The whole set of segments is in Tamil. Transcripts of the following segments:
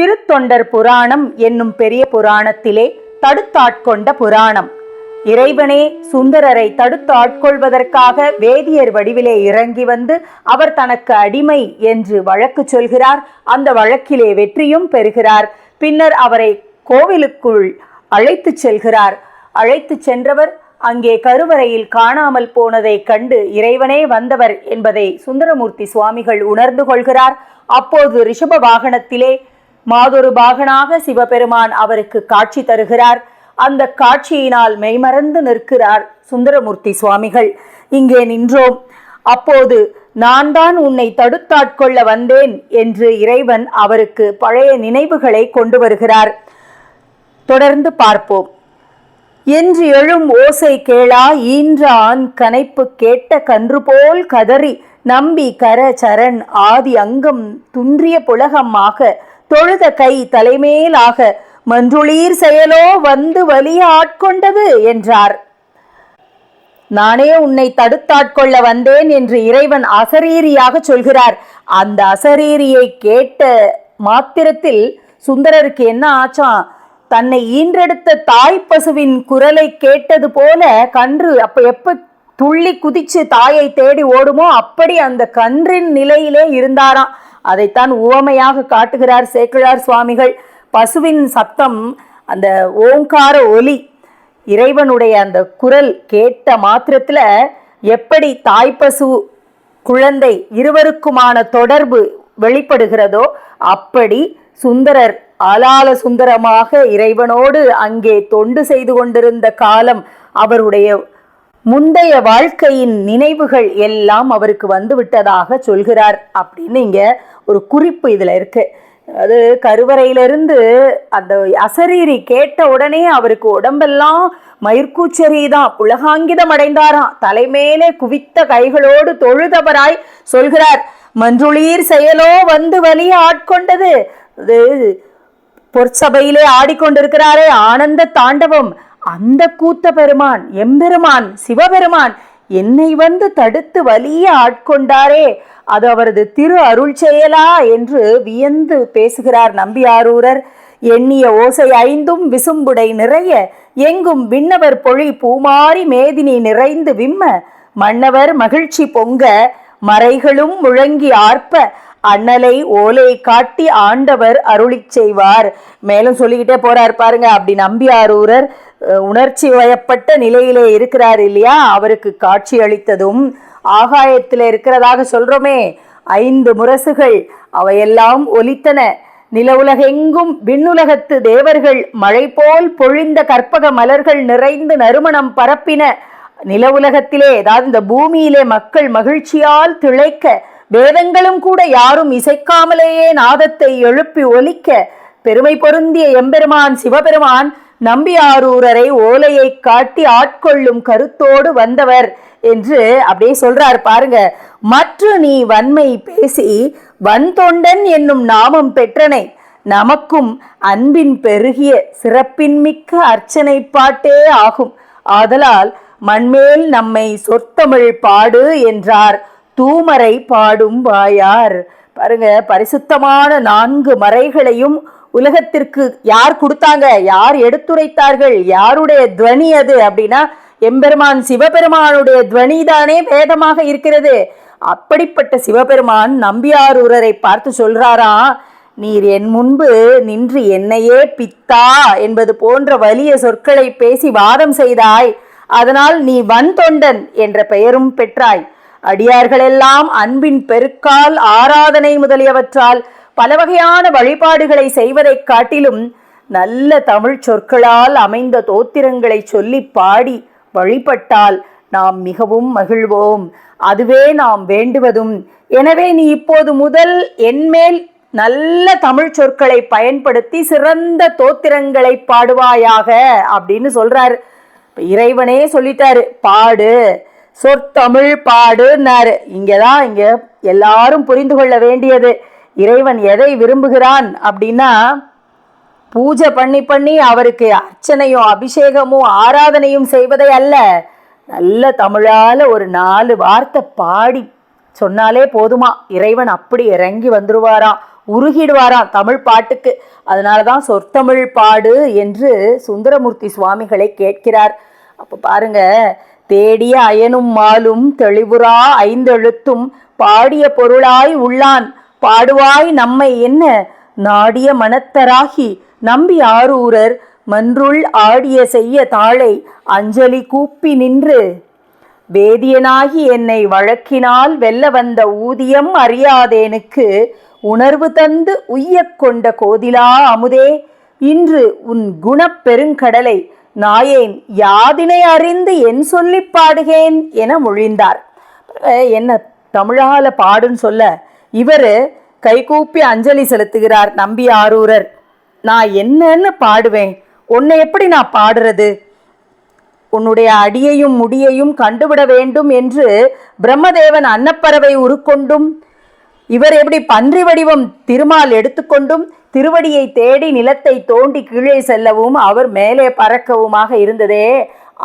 திருத்தொண்டர் புராணம் என்னும் பெரிய புராணத்திலே தடுத்தாட்கொண்ட புராணம். இறைவனே சுந்தரரை தடுத்து ஆட்கொள்வதற்காக வேதியர் வடிவிலே இறங்கி வந்து அவர் தனக்கு அடிமை என்று வழக்கு சொல்கிறார். அந்த வழக்கிலே வெற்றியும் பெறுகிறார். பின்னர் அவரை கோவிலுக்குள் அழைத்துச் செல்கிறார். அழைத்துச் சென்றவர் அங்கே கருவறையில் காணாமல் போனதை கண்டு இறைவனே வந்தவர் என்பதை சுந்தரமூர்த்தி சுவாமிகள் உணர்ந்து கொள்கிறார். அப்போது ரிஷப வாகனத்திலே மாதொரு பாகனாக சிவபெருமான் அவருக்கு காட்சி தருகிறார். அந்த காட்சியினால் மெய்மறந்து நிற்கிறார் சுந்தரமூர்த்தி சுவாமிகள். இங்கே நின்றோம். அப்போது நான் தான் உன்னை தடுத்தாட்கொள்ள வந்தேன் என்று இறைவன் அவருக்கு பழைய நினைவுகளை கொண்டு வருகிறார். தொடர்ந்து பார்ப்போம். என்று எழும் ஓசை கேளா ஈன்ற ஆண் கனைப்பு கேட்ட கன்று போல் கதறி நம்பி கர சரண் ஆதி அங்கம் துன்றிய புலகமாக தொழுத கை தலைமேலாக மன்றுளீர் செயலோ வந்து வலிய ஆட்கொண்டது? என்றார். நானே உன்னை தடுத்தாட்கொள்ள வந்தேன் என்று இறைவன் அசரீரியாக சொல்கிறார். அந்த அசரீரியை கேட்ட மாத்திரத்தில் சுந்தரருக்கு என்ன ஆச்சாம் தன்னை ஈன்றெடுத்த தாய் பசுவின் குரலை கேட்டது போல கன்று அப்ப எப்ப துள்ளி குதிச்சு தாயை தேடி ஓடுமோ அப்படி அந்த கன்றின் நிலையிலே இருந்தாராம். அதைத்தான் உவமையாக காட்டுகிறார் சேக்கிழார் சுவாமிகள். பசுவின் சத்தம் அந்த ஓங்கார ஒலி இறைவனுடைய அந்த குரல் கேட்ட மாத்திரத்தில் எப்படி தாய்ப்பசு குழந்தை இருவருக்குமான தொடர்பு வெளிப்படுகிறதோ அப்படி சுந்தரர் அலால சுந்தரமாக இறைவனோடு அங்கே தொண்டு செய்து கொண்டிருந்த காலம் அவருடைய முந்தைய வாழ்க்கையின் நினைவுகள் எல்லாம் அவருக்கு வந்துவிட்டதாக சொல்கிறார் அப்படின்னு இங்க ஒரு குறிப்பு இதுல இருக்கு. அது கருவறையிலிருந்து அந்த அசரீரி கேட்ட உடனே அவருக்கு உடம்பெல்லாம் மயிர்கூச்சரி தான் புலகாங்கிதம் அடைந்தாராம் தலைமேலே குவித்த கைகளோடு தொழுதவராய் சொல்கிறார். மன்றுளீர் செயலோ வந்து வலிய ஆட்கொண்டது. அது பொற்சபையிலே ஆடிக்கொண்டிருக்கிறாரே ஆனந்த தாண்டவம் அந்த கூத்த பெருமான் எம்பெருமான் சிவபெருமான் என்னை வந்து தடுத்து வலிய ஆட்கொண்டாரே அது அவரது திரு அருள் செயலா என்று வியந்து பேசுகிறார் நம்பியாரூரர் எண்ணிய ஓசை ஐந்தும் விசும்புடை நிறைய எங்கும் விண்ணவர் பொழி பூமாரி மேதினி நிறைந்து விம்ம மன்னவர் மகிழ்ச்சி பொங்க மறைகளும் முழங்கி ஆர்ப்ப அண்ணலை ஓலை காட்டி ஆண்டவர் அருளிச் செய்வார். மேலும் சொல்லிக்கிட்டே போறார் பாருங்க அப்படி நம்பி ஆரூரர் உணர்ச்சி வயப்பட்ட நிலையிலே இருக்கிறார் இல்லையா? அவருக்கு காட்சி அளித்ததும் ஆகாயத்தில் இருக்கிறதாக சொல்றோமே. ஐந்து முரசுகள் அவையெல்லாம் ஒலித்தன. நிலவுலகெங்கும் விண்ணுலகத்து தேவர்கள் மழை போல் பொழிந்த கற்பக மலர்கள் நிறைந்து நறுமணம் பரப்பின. நிலவுலகத்திலே அதாவது இந்த பூமியிலே மக்கள் மகிழ்ச்சியால் திளைக்க வேதங்களும் கூட யாரும் இசைக்காமலேயே நாதத்தை எழுப்பி ஒலிக்க பெருமை பொருந்திய எம்பெருமான் சிவபெருமான் நம்பியாரூரரை ஓலையை காட்டி ஆட்கொள்ளும் கருத்தோடு வந்தவர் என்று அப்படியே சொல்றார் பாருங்க. மற்ற நீ வன்மை பேசி வன்தொண்டன் என்னும் நாமம் பெற்றனை. நமக்கும் அன்பின் பெருகிய சிறப்பின் மிக்க அர்ச்சனை பாட்டே ஆகும். ஆதலால் மண்மேல் நம்மை சொற்தமிழ் பாடு என்றார். தூமரை பாடும் வாயார். பாருங்க பரிசுத்தமான நான்கு மறைகளையும் உலகத்திற்கு யார் கொடுத்தாங்க? யார் எடுத்துரைத்தார்கள்? யாருடைய துவனி அது? அப்படின்னா எம்பெருமான் சிவபெருமானுடைய துவனி தானே வேதமாக இருக்கிறது. அப்படிப்பட்ட சிவபெருமான் நம்பியாரூரரை பார்த்து சொல்றாராம் நீர் என் முன்பு நின்று என்னையே பித்தா என்பது போன்ற வலிய சொற்களை பேசி வாதம் செய்தாய். அதனால் நீ வன்தொண்டன் என்ற பெயரும் பெற்றாய். அடியார்களெல்லாம் அன்பின் பெருக்கால் ஆராதனை முதலியவற்றால் பல வகையான வழிபாடுகளை செய்வதைக் காட்டிலும் நல்ல தமிழ் சொற்களால் அமைந்த தோத்திரங்களை சொல்லி பாடி வழிபட்டால் நாம் மிகவும் மகிழ்வோம். அதுவே நாம் வேண்டுவதும். எனவே நீ இப்போது முதல் என்மேல் நல்ல தமிழ் சொற்களை பயன்படுத்தி சிறந்த தோத்திரங்களை பாடுவாயாக அப்படின்னு சொல்றாரு. இறைவனே சொல்லிட்டாரு பாடு. சொற்தமிழ் பாடுன்னாரு இங்கதான் இங்க எல்லாரும் புரிந்து கொள்ள வேண்டியது. இறைவன் எதை விரும்புகிறான் அப்படின்னா பூஜை பண்ணி பண்ணி அவருக்கு அர்ச்சனையும் அபிஷேகமும் ஆராதனையும் செய்வதை அல்ல. நல்ல தமிழால ஒரு நாலு வார்த்தை பாடி சொன்னாலே போதுமா? இறைவன் அப்படி இறங்கி வந்துருவாராம் உருகிடுவாராம் தமிழ் பாட்டுக்கு. அதனால தான் சொற்தமிழ் பாடு என்று சுந்தரமூர்த்தி சுவாமிகளை கேட்கிறார். அப்போ பாருங்க தேடிய அயனும் மாலும் தெளிவுறா ஐந்தெழுத்தும் பாடிய பொருளாய் உள்ளான். பாடுவாய் நம்மை என்ன? நாடிய மனத்தராகி நம்பி ஆரூரர் மன்றுள் ஆடிய செய்ய தாளை அஞ்சலி கூப்பி நின்று. வேதியனாகி என்னை வழக்கினால் வெல்ல வந்த ஊதியம் அறியாதேனுக்கு உணர்வு தந்து உய்யக் கொண்ட கோதிலா அமுதே. இன்று உன் குணப்பெருங்கடலை நாயேன் யாதினை அறிந்து என் சொல்லி பாடுகேன் என மொழிந்தார். என்ன தமிழால பாடுன்னு சொல்ல இவர் கைகூப்பி அஞ்சலி செலுத்துகிறார் நம்பி ஆரூரர். நான் என்னன்னு பாடுவேன் உன்னை எப்படி நான் பாடுறது? உன்னுடைய அடியையும் முடியையும் கண்டுவிட வேண்டும் என்று பிரம்மதேவன் அன்னப்பறவை உருக்கொண்டும் இவர் எப்படி பன்றி வடிவம் திருமால் எடுத்துக்கொண்டும் திருவடியை தேடி நிலத்தை தோண்டி கீழே செல்லவும் அவர் மேலே பறக்கவுமாக இருந்ததே.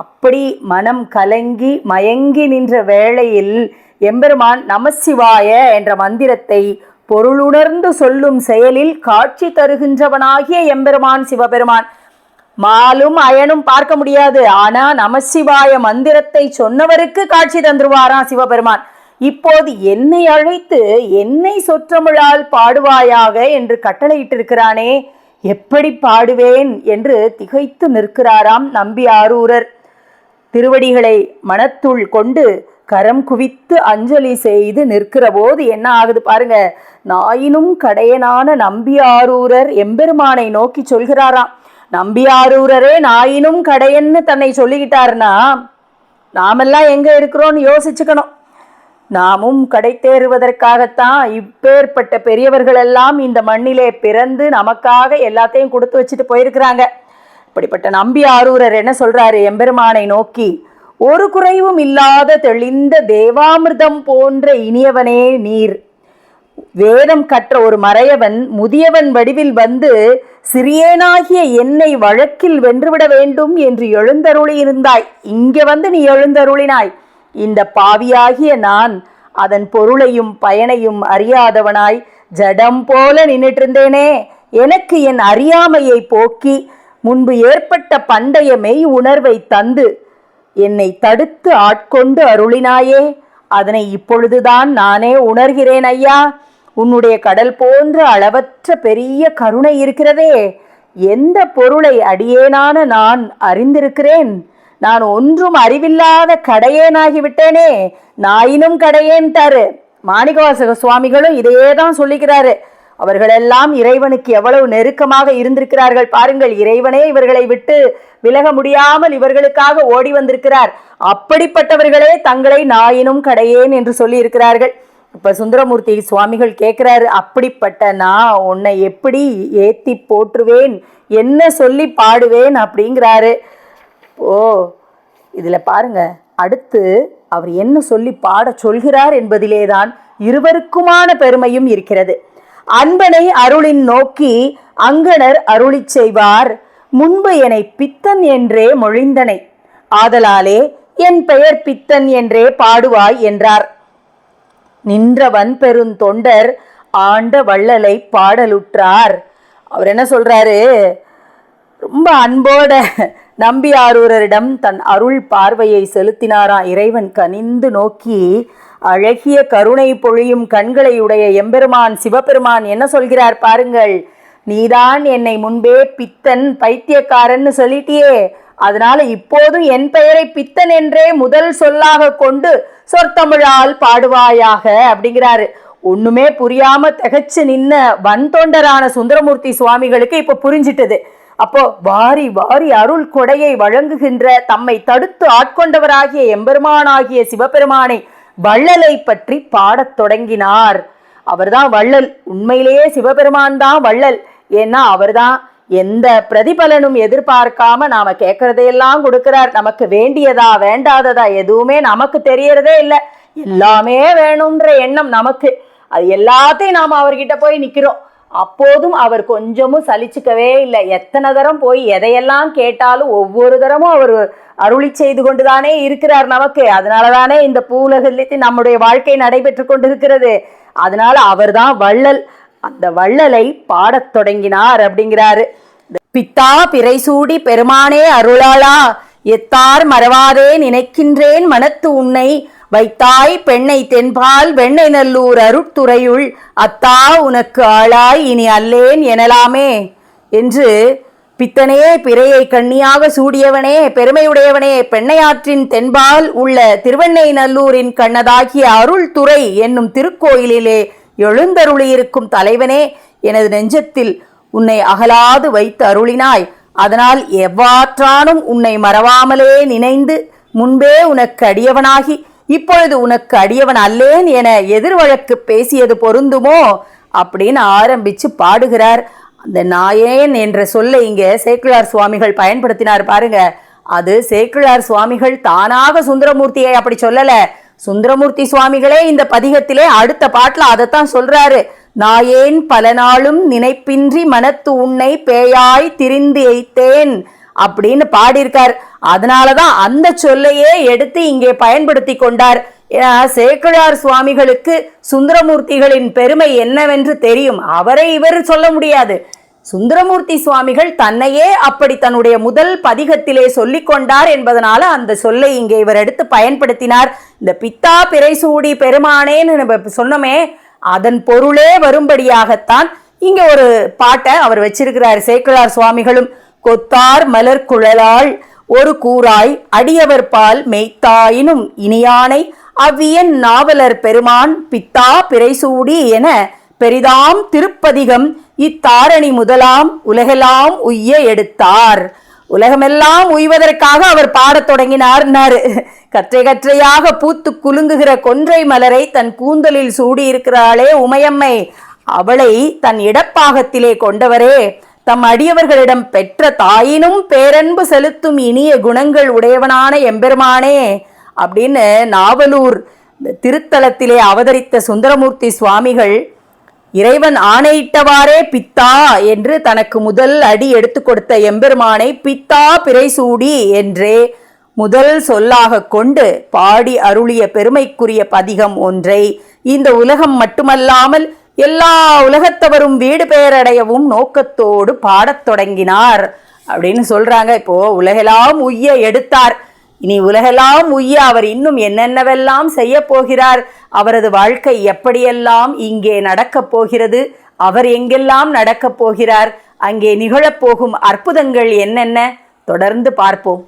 அப்படி மனம் கலங்கி மயங்கி நின்ற வேளையில் எம்பெருமான் நமசிவாய என்ற மந்திரத்தை பொருளுணர்ந்து சொல்லும் செயலில் காட்சி தருகின்றவனாகிய எம்பெருமான் சிவபெருமான். மாலும் அயனும் பார்க்க முடியாது. ஆனா நமசிவாய மந்திரத்தை சொன்னவருக்கு காட்சி தந்துருவாராம் சிவபெருமான்? இப்போது என்னை அழைத்து என்னை சொற்றமிழால் பாடுவாயாக என்று கட்டளையிட்டிருக்கிறானே எப்படி பாடுவேன் என்று திகைத்து நிற்கிறாராம் நம்பி ஆரூரர். திருவடிகளை மனத்துள் கொண்டு கரம் குவித்து அஞ்சலி செய்து நிற்கிற போது என்ன ஆகுது பாருங்க நாயினும் கடையனான நம்பியாரூரர் எம்பெருமானை நோக்கி சொல்கிறாராம். நம்பியாரூரரே நாயினும் கடையன்னு தன்னை சொல்லிக்கிட்டாருன்னா நாமெல்லாம் எங்க இருக்கிறோம்னு யோசிச்சுக்கணும். நாமும் கடை தேறுவதற்காகத்தான் இப்பேற்பட்ட பெரியவர்கள் எல்லாம் இந்த மண்ணிலே பிறந்து நமக்காக எல்லாத்தையும் கொடுத்து வச்சுட்டு போயிருக்கிறாங்க. இப்படிப்பட்ட நம்பி ஆரூரர் என்ன சொல்றாரு? எம்பெருமானை நோக்கி ஒரு குறைவும் இல்லாத தெளிந்த தேவாமிர்தம் போன்ற இனியவனே நீர். வேதம் கற்ற ஒரு மறையவன் முதியவன் வடிவில் வந்து சிறியேனாகிய என்னை வழக்கில் வென்றுவிட வேண்டும் என்று எழுந்தருளி இருந்தாய் இங்கே வந்து நீ எழுந்தருளினாய். இந்த பாவியாகிய நான் அதன் பொருளையும் பயனையும் அறியாதவனாய் ஜடம் போல நின்றுட்டு இருந்தேனே எனக்கு என் அறியாமையை போக்கி முன்பு ஏற்பட்ட பண்டைய மெய் உணர்வை தந்து என்னை தடுத்து ஆட்கொண்டு அருளினாயே. அதனை இப்பொழுதுதான் நானே உணர்கிறேன் ஐயா. உன்னுடைய கடல் போன்ற அளவற்ற பெரிய கருணை இருக்கிறதே. எந்த பொருளை அடியேனான நான் அறிந்திருக்கிறேன்? நான் ஒன்றும் அறிவில்லாத கடையேனாகி விட்டேனே. நாயினும் தரு மாணிகவாசக சுவாமிகளும் இதையே தான் சொல்லிக்கிறாரு அவர்களெல்லாம் இறைவனுக்கு எவ்வளவு நெருக்கமாக இருந்திருக்கிறார்கள் பாருங்கள். இறைவனே இவர்களை விட்டு விலக முடியாமல் இவர்களுக்காக ஓடி வந்திருக்கிறார். அப்படிப்பட்டவர்களே தங்களை நாயினும் கடையேன் என்று சொல்லி இருக்கிறார்கள் இப்ப சுந்தரமூர்த்தி சுவாமிகள் கேட்கிறாரு அப்படிப்பட்ட நான் உன்னை எப்படி ஏத்தி போற்றுவேன்? என்ன சொல்லி பாடுவேன்? அப்படிங்கிறாரு. ஓ இதில் பாருங்க. அடுத்து அவர் என்ன சொல்லி பாடச் சொல்கிறார் என்பதிலேதான் இருவருக்குமான பெருமையும் இருக்கிறது. அன்பனை அருளின் நோக்கி அங்கனர் அருளிச் செய்வார். முன்பு என்னை பித்தன் என்றே மொழிந்தனை. ஆதலாலே என் பெயர் பித்தன் என்றே பாடுவாய் என்றார். நின்றவன் பெருந்தொண்டர் ஆண்ட வள்ளலை பாடலுற்றார். அவர் என்ன சொல்றாரு? ரொம்ப அன்போட நம்பி ஆரூரரிடம் தன் அருள் பார்வையை செலுத்தினாரா இறைவன் கனிந்து நோக்கி அழகிய கருணை பொழியும் கண்களை உடைய எம்பெருமான் சிவபெருமான் என்ன சொல்கிறார் பாருங்கள். நீதான் என்னை முன்பே பித்தன் பைத்தியக்காரன்னு சொல்லிட்டியே. அதனால இப்போதும் என் பெயரை பித்தன் என்றே முதல் சொல்லாக கொண்டு சொற்தமிழால் பாடுவாயாக அப்படிங்கிறாரு. ஒண்ணுமே புரியாம திகைச்சு நின்ன வன் தொண்டரான சுந்தரமூர்த்தி சுவாமிகளுக்கு இப்ப புரிஞ்சிட்டது. அப்போ வாரி வாரி அருள் கொடையை வழங்குகின்ற தம்மை தடுத்து ஆட்கொண்டவராகிய எம்பெருமானாகிய சிவபெருமானை வள்ளலை பற்றி பாடத் தொடங்கினார். அவர்தான் வள்ளல். உண்மையிலேயே சிவபெருமான் தான் வள்ளல். ஏன்னா அவர்தான் எந்த பிரதிபலனும் எதிர்பார்க்காம நாம கேட்கறதையெல்லாம் கொடுக்கிறார். நமக்கு வேண்டியதா வேண்டாததா எதுவுமே நமக்கு தெரியறதே இல்லை. எல்லாமே வேணும்ன்ற எண்ணம் நமக்கு. அது எல்லாத்தையும் நாம் அவர்கிட்ட போய் நிற்கிறோம் அப்போதும் அவர் கொஞ்சமும் சலிச்சுக்கவே இல்லை. எத்தனை தரம் போய் எதையெல்லாம் கேட்டாலும் ஒவ்வொரு தரமும் அவர் அருளி செய்து கொண்டுதானே இருக்கிறார் நமக்கு. அதனாலதானே இந்த பூலகத்தில் நம்முடைய வாழ்க்கை நடைபெற்று கொண்டிருக்கிறது. அதனால அவர்தான் வள்ளல். அந்த வள்ளலை பாடத் தொடங்கினார் அப்படிங்கிறாரு. பித்தா பிறைசூடி பெருமானே அருளாளா எத்தார் மறவாதே நினைக்கின்றேன் மனத்து உன்னை. வைத்தாய் பெண்ணை தென்பால் வெண்ணை நல்லூர் அருட்துறையுள் அத்தா உனக்கு ஆளாய் இனி அல்லேன் எனலாமே என்று பித்தனே பிறையை கண்ணியாக சூடியவனே பெருமையுடையவனே பெண்ணையாற்றின் தென்பால் உள்ள திருவெண்ணை நல்லூரின் கண்ணதாகிய அருள்துறை என்னும் திருக்கோயிலிலே எழுந்தருளியிருக்கும் தலைவனே எனது நெஞ்சத்தில் உன்னை அகலாது வைத்து அருளினாய். அதனால் எவ்வாற்றானும் உன்னை மறவாமலே நினைந்து முன்பே உனக்கு அடியவனாகி இப்பொழுது உனக்கு அடியவன் அல்லேன் என எதிர்வழக்கு பேசியது பொருந்துமோ? அப்படின்னு ஆரம்பித்து பாடுகிறார். அந்த நாயேன் என்ற சொல்லை இங்கே சேக்கிழார் சுவாமிகள் பயன்படுத்தினார் பாருங்க. அது சேக்கிழார் சுவாமிகள் தானாக சுந்தரமூர்த்தியை அப்படி சொல்லலை. சுந்தரமூர்த்தி சுவாமிகளே இந்த பதிகத்திலே அடுத்த பாட்டில் அதைத்தான் சொல்றாரு. நாயேன் பல நாளும் நினைப்பின்றி மனத்து உன்னை பேயாய் திரிந்து எய்த்தேன். அப்படின்னு பாடியிருக்கார். அதனாலதான் அந்த சொல்லையே எடுத்து இங்கே பயன்படுத்தி கொண்டார். ஏன்னா சேக்கிழார் சுவாமிகளுக்கு சுந்தரமூர்த்திகளின் பெருமை என்னவென்று தெரியும். அவரை இவர் சொல்ல முடியாது. சுந்தரமூர்த்தி சுவாமிகள் தன்னையே அப்படி தன்னுடைய முதல் பதிகத்திலே சொல்லிக் கொண்டார் என்பதனால அந்த சொல்லை இங்கே இவர் எடுத்து பயன்படுத்தினார். இந்த பித்தா பிறைசூடி பெருமானேன்னு நம்ம சொன்னோமே அதன் பொருளே வரும்படியாகத்தான் இங்கே ஒரு பாட்டை அவர் வச்சிருக்கிறார் சேக்கிழார் சுவாமிகளும். கொத்தார் மலர் குழலாள் ஒரு கூறாய் அடியவர் பால் மெய்த்தாயினும் இனியானை அவ்வியன் நாவலர் பெருமான் பித்தா பிறைசூடி என பெரிதாம் திருப்பதிகம் இத்தாரணி முதலாம் உலகெல்லாம் உய்ய எடுத்தார். உலகமெல்லாம் உய்வதற்காக அவர் பாடத் தொடங்கினார்னாரு கற்றை கற்றையாக பூத்து குலுங்குகிற கொன்றை மலரை தன் கூந்தலில் சூடியிருக்கிறாளே உமையம்மை. அவளை தன் இடப்பாகத்திலே கொண்டவரே. தம் அடியவர்களிடம் பெற்ற தாயினும் பேரன்பு செலுத்தும் இனிய குணங்கள் உடையவனான எம்பெருமானே அப்படின்னு நாவலூர் திருத்தலத்திலே அவதரித்த சுந்தரமூர்த்தி சுவாமிகள் இறைவன் ஆணையிட்டவாறே பித்தா என்று தனக்கு முதல் அடி எடுத்து கொடுத்த எம்பெருமானை பித்தா பிறைசூடி என்றே முதல் சொல்லாக கொண்டு பாடி அருளிய பெருமைக்குரிய பதிகம் ஒன்றை இந்த உலகம் மட்டுமல்லாமல் எல்லா உலகத்தவரும் வீடு பெயரடையவும் நோக்கத்தோடு பாடத் தொடங்கினார் அப்படின்னு சொல்றாங்க. இப்போ உலகெல்லாம் உய்ய எடுத்தார். இனி உலகெல்லாம் உய்ய அவர் இன்னும் என்னென்னவெல்லாம் செய்ய போகிறார்? அவரது வாழ்க்கை எப்படியெல்லாம் இங்கே நடக்கப் போகிறது? அவர் எங்கெல்லாம் நடக்கப் போகிறார்? அங்கே நிகழப்போகும் அற்புதங்கள் என்னென்ன? தொடர்ந்து பார்ப்போம்.